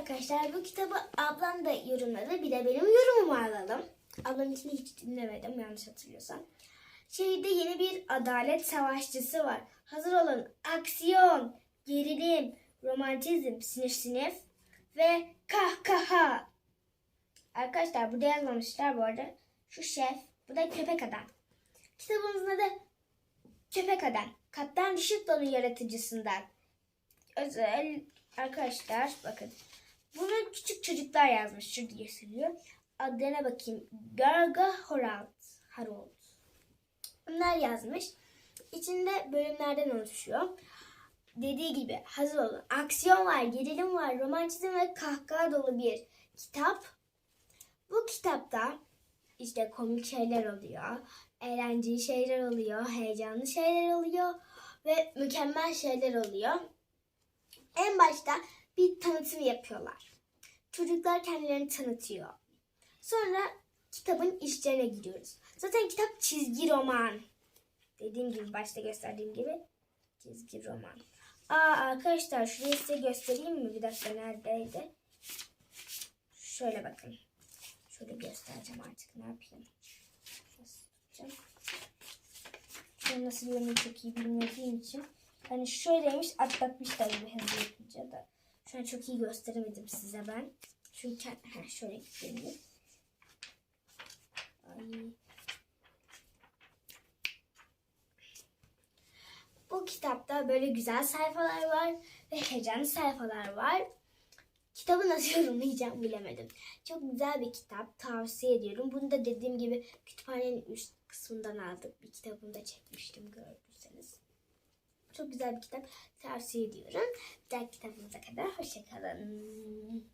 arkadaşlar bu kitabı ablam da yorumladı. Bir de benim yorumumu alalım. Ablamınkini hiç dinlemedim yanlış hatırlıyorsam. Şehirde yeni bir adalet savaşçısı var. Hazır olun. Aksiyon, gerilim, romantizm, sinir sinif ve kahkaha. Arkadaşlar burada yazmamışlar bu arada. Şu şef, bu da köpek adam. Kitabımızın adı Köpek Adam. Kaptan Düşüklon'un yaratıcısından. Özel arkadaşlar bakın. Küçük çocuklar yazmış. Şurada gösteriyor. Adına bakayım. Garga Harold. Harold. Bunlar yazmış. İçinde bölümlerden oluşuyor. Dediği gibi hazır olun. Aksiyon var, gerilim var, romantizm ve kahkaha dolu bir kitap. Bu kitapta işte komik şeyler oluyor, eğlenceli şeyler oluyor, heyecanlı şeyler oluyor ve mükemmel şeyler oluyor. En başta bir tanıtım yapıyorlar. Çocuklar kendilerini tanıtıyor. Sonra kitabın işlerine giriyoruz. Zaten kitap çizgi roman. Dediğim gibi başta gösterdiğim gibi çizgi roman. Aa arkadaşlar şurayı size göstereyim mi? Bir dakika neredeydi? Şöyle bakın. Şöyle göstereceğim artık ne yapayım. Ben nasıl görünüyor çok iyi bilmediğim için. Hani şöyleymiş atlatmışlar gibi hızlı yapınca da. Şu çok iyi gösteremedim size ben. Çünkü heh, şöyle gidelim. Ay. Bu kitapta böyle güzel sayfalar var ve heyecanlı sayfalar var. Kitabı nasıl yorumlayacağım bilemedim. Çok güzel bir kitap. Tavsiye ediyorum. Bunu da dediğim gibi kütüphanenin üst kısmından aldık. Bir kitabını da çekmiştim gördüyseniz. Çok güzel bir kitap. Tavsiye ediyorum. Bir dahaki kitabımıza kadar hoşçakalın.